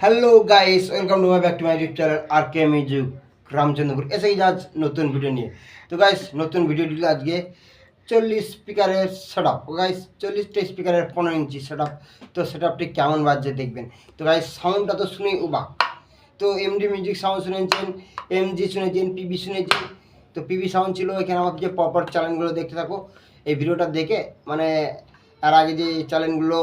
Hello guys welcome to my back to my YouTube channel R K music Ramchandrapur এসেই আজ নতুন video নিয়ে। তো গাইস নতুন ভিডিও দিল আজকে চল্লিশ স্পিকারের সেট আপ গাইস চল্লিশটা স্পিকারের পনেরো ইঞ্চি সেট আপ তো সেট আপটি কেমন বাজছে দেখবেন। তো গাইস সাউন্ডটা তো শুনেই উবাক তো এমডি মিউজিক সাউন্ড শুনেছেন এমজি শুনেছেন পিবি শুনেছেন। তো পিবি সাউন্ড ছিল এখানে আমার যে প্রপার চ্যানেলগুলো দেখতে থাকো, এই ভিডিওটা দেখে মানে আর আগে যে চ্যানেলগুলো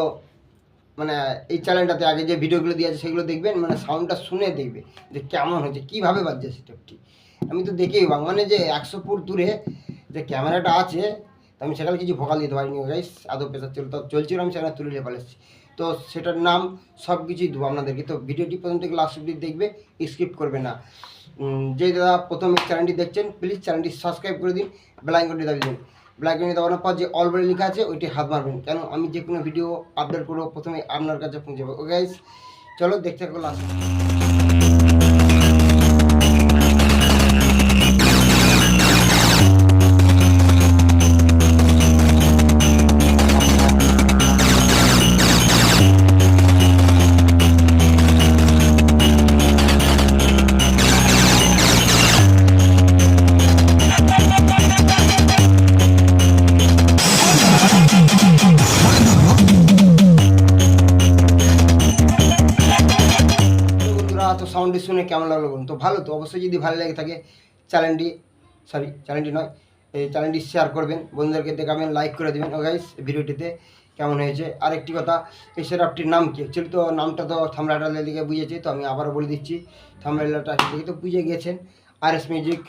মানে এই চ্যানেলটাতে আগে যে ভিডিওগুলো দিয়ে আছে সেগুলো দেখবেন মানে সাউন্ডটা শুনে দেখবে যে কেমন হচ্ছে কীভাবে বাজছে সেটআপটি আমি তো দেখেই পাবো মানে যে একশো ফুট দূরে যে ক্যামেরাটা আছে আমি সেখানে কিছু ভোকাল দিতে পারিনি গাইস আদৌ পেশা চল চলছিল, আমি সেখানে তুলে নিয়ে তো সেটার নাম সব কিছুই দেবো আপনাদেরকে। তো ভিডিওটি প্রথম থেকে লাস্ট অব্দি দেখবে স্কিপ করবে না। যে দাদা প্রথম চ্যানেলটি দেখছেন প্লিজ চ্যানেলটি সাবস্ক্রাইব করে দিন বেলাইকনটি দাবি দিন। বেলাইকনটি দেওয়ার পর যে অলরেডি লেখা আছে, ওইটি হাত মারবেন। কেন? আমি যে কোনো ভিডিও আপলোড করব প্রথমে আপনার কাছে পৌঁছে যাব ও গাইস চলো দেখতে থাকো লাস্ট তো সাউন্ডটি শুনে কেমন লাগল বলুন? তো ভালো তো, অবশ্যই যদি ভালো লেগে থাকে চ্যানেলটি সরি চ্যানেলটি নয়, এই চ্যানেলটি শেয়ার করবেন, বন্ধুদেরকে দেখাবেন লাইক করে দেবেন। গাইস ভিডিওটিতে কেমন হয়েছে? আর একটি কথা, এই সেটআপটির নাম কি? অ্যাকচুয়ালি তো নামটা তো থামলাটালের দিকে বুঝেছি তো আমি আবারও বলে দিচ্ছি থামলাটা দিকে তো বুঝে গিয়েছেন আর এস মিউজিক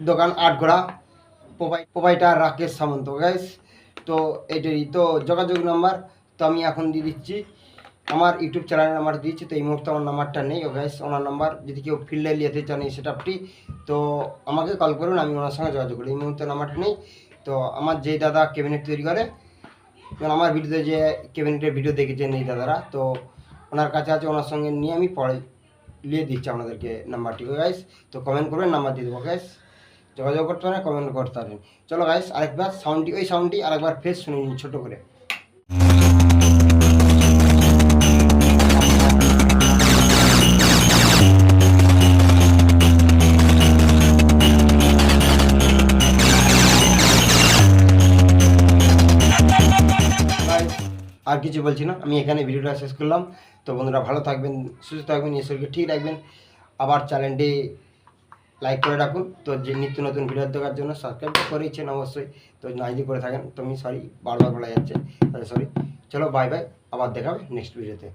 দোকান আটগড়া প্রোভাই প্রোভাইটার রাকেশ সামন্ত। গাইস তো এটারই, তো যোগাযোগ নাম্বার তো আমি এখন দিয়ে দিচ্ছি। আমার ইউটিউব চ্যানেলের নাম্বার দিয়েছি, তো এই মুহূর্তে আমার নাম্বারটা নেই ও গাইস ওনার নাম্বার, যদি কেউ ফিল্ডে নিতে চান এই সেট আপটি তো আমাকে কল করুন, আমি ওনার সঙ্গে যোগাযোগ করি। এই মুহূর্তে নাম্বারটা নেই, তো আমার যেই দাদা ক্যাবিনেট তৈরি করে আমার ভিডিওতে যে ক্যাবিনেটের ভিডিও দেখেছেন এই দাদারা, তো ওনার কাছে আছে, ওনার সঙ্গে নিয়ে আমি পরে নিয়ে দিচ্ছি আপনাদেরকে নাম্বারটি গাইস তো কমেন্ট করবেন, নাম্বার দিয়ে দেবো গাইস যোগাযোগ করতে পারেন কমেন্ট করতে পারেন। চলো গাইস আরেকবার সাউন্ডটি ওই সাউন্ডটি আরেকবার ফেস শুনে নিন, ছোটো করে। আর কিছু বলছি না। আমি এখানে ভিডিওটা শেষ করলাম। তো বন্ধুরা, ভালো থাকবেন, সুস্থ থাকবেন ঈশ্বরকে ঠিক রাখবেন। আবার চ্যানেলটি লাইক করে রাখুন। তো যে নিত্য নতুন ভিডিও দেখার জন্য সাবস্ক্রাইব করেছেন অবশ্যই। তো না করে থাকেন, তো আমি সরি বারবার বলা যাচ্ছে। সরি চলো বাই বাই আবার দেখাবে নেক্সট ভিডিওতে